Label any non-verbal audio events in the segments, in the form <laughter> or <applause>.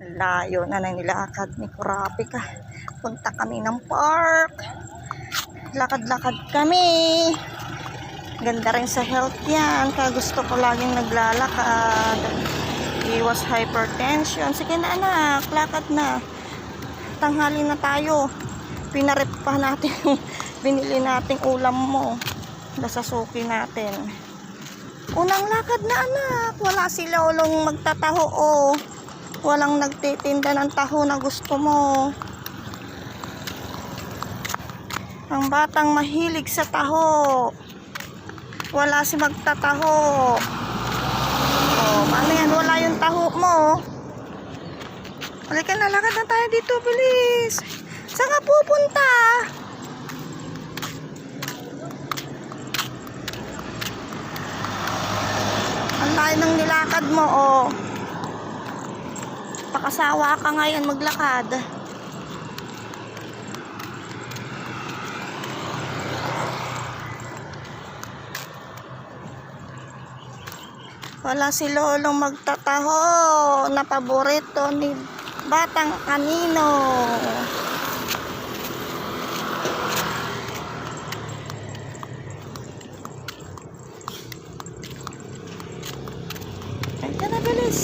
Layo na ng nilakad ni Kurapika. Punta kami ng park. Lakad-lakad kami. Ganda rin sa health yan. Kaya gusto ko laging naglalakad. Iwas hypertension. Sige na anak, lakad na. Tanghali na tayo. Pinarep pa natin <laughs> binili nating ulam mo. Nasasuki natin. Unang lakad na anak. Wala sila ulong magtataho oh. Walang nagtitinda ng taho na gusto mo. Ang batang mahilig sa taho. Wala si magtataho. Oh, paano yan? Wala yung taho mo. Halika na, lakad na tayo dito, bilis. Saan ka pupunta? Ang layo ng nilakad mo, oh. Pakasawa ka ngayon maglakad. Wala si Lolong magtataho na paborito ni Batang Kanino. Ay, ka na, bilis.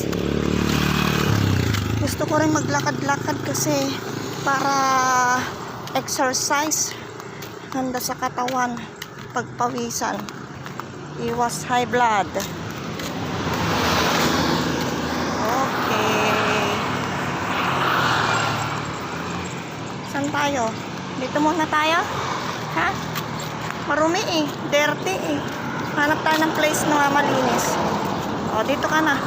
Gusto ko rin maglakad-lakad kasi para exercise. Handa sa katawan. Pagpawisan. Iwas high blood. Okay. Saan tayo? Dito muna tayo? Ha? Marumi eh. Dirty eh. Hanap tayo ng place na malinis. O, dito ka na.